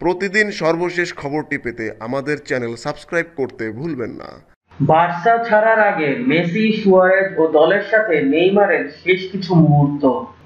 প্রতিদিন সর্বশেষ খবরটি পেতে আমাদের চ্যানেল সাবস্ক্রাইব করতে ভুলবেন না। বার্সা ছাড়ার আগে মেসি, সুয়ারেজ ও দলের সাথে নেইমারের শেষ কিছু মুহূর্ত।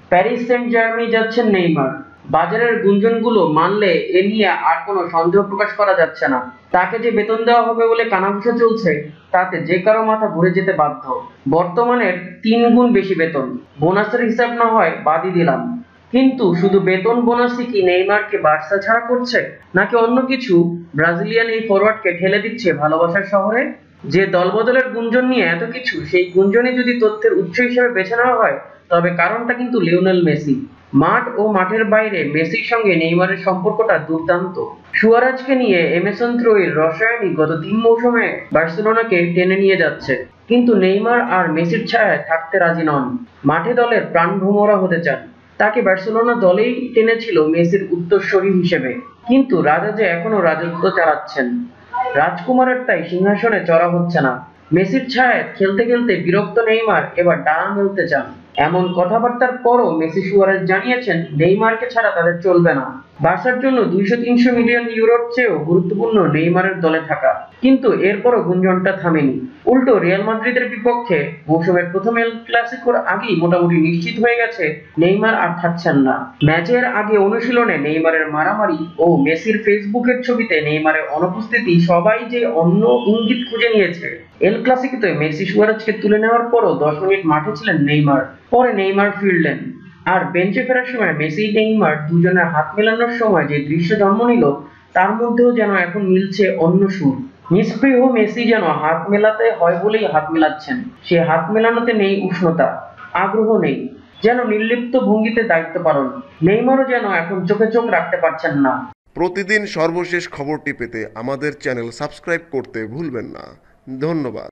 প্যারিস সেন্ট জার্মানি যাচ্ছেন নেইমার। বাজারের গুঞ্জনগুলো মানলে এ নিয়ে আর কোনো সন্দেহ প্রকাশ করা যাচ্ছে না। তাকে যে বেতন দেওয়া হবে বলে কানাঘুষা চলছে, তাতে যে কারও মাথা ঘুরে যেতে বাধ্য। বর্তমানের তিন গুণ বেশি বেতন। বোনাসের হিসাব না হয় বাদই দিলাম। কিন্তু শুধু বেতন বোনাসই কি নেইমারকে বার্সা ছাড়া করছে? নাকি অন্য কিছু? ব্রাজিলিয়ান এই ফরওয়ার্ডকে ঠেলে দিচ্ছে ভালোবাসার শহরে? যে দলবদলের গুঞ্জন নিয়ে এত কিছু, সেই গুঞ্জনই যদি তথ্যের উৎস হিসেবে বেছে নেওয়া হয়, তবে কারণটা কিন্তু লিওনেল মেসি। মাঠ ও মাঠের বাইরে মেসির সঙ্গে নেইমারের সম্পর্কটা দুর্দান্ত। সুয়ারাজকে নিয়ে এমেসন ত্রয়ীর রসায়নই গত তিন মৌসুমে বার্সেলোনাকে টেনে নিয়ে যাচ্ছে। কিন্তু নেইমার আর মেসির ছায়ায় থাকতে রাজি নন। মাঠে দলের প্রাণভ্রমরা হতে চান। তাকে বার্সেলোনা দলেই টেনেছিল মেসির উত্তরসূরি হিসেবে। কিন্তু রাজা যে এখনও রাজত্ব চালাচ্ছেন, রাজকুমারের তাই সিংহাসনে চড়া হচ্ছে না। মেসির ছায়ায় খেলতে খেলতে বিরক্ত নেইমার এবার ডানা মেলতে চান। এমন কথাবার্তার পরও মেসি সুয়ারেজ জানিয়েছেন, নেইমারকে ছাড়া তাদের চলবে না। বার্সার জন্য দুইশো তিনশো মিলিয়ন ইউরোর চেয়েও গুরুত্বপূর্ণ নেইমারের দলে থাকা। কিন্তু এরপরও গুঞ্জনটা থামেনি। উল্টো রিয়াল মাদ্রিদের বিপক্ষে মৌসুমের প্রথম এল ক্লাসিকোর আগেই মোটামুটি নিশ্চিত হয়ে গেছে, নেইমার আর থাকছেন না। ম্যাচের আগে অনুশীলনে নেইমারের মারামারি ও মেসির ফেসবুকের ছবিতে নেইমারের অনুপস্থিতি সবাই যে অন্য ইঙ্গিত খুঁজে নিয়েছে। এল ক্লাসিকোতে মেসি সুয়ারেজকে তুলে নেওয়ার পরও দশ মিনিট মাঠে ছিলেন নেইমার। পরে নেইমার ফিরলেন। আর বেঞ্চে ফেরার সময় মেসি, নেইমার দুজনের হাত মেলানোর সময় যে দৃশ্য জন্ম নিল, তার মধ্যেও যেন এখন মিলছে অন্য সুর। নিষ্প্রিয় মেসি যেন হাত মেলাতে হয় বলেই হাত মেলাচ্ছেন। সে হাত মেলানোতে নেই উষ্ণতা, আগ্রহ নেই, যেন নির্লিপ্ত ভঙ্গিতে দায়িত্ব পালন। নেইমারও যেন এখন চোখে চোখ রাখতে পারছেন না। প্রতিদিন সর্বশেষ খবরটি পেতে আমাদের চ্যানেল সাবস্ক্রাইব করতে ভুলবেন না। ধন্যবাদ।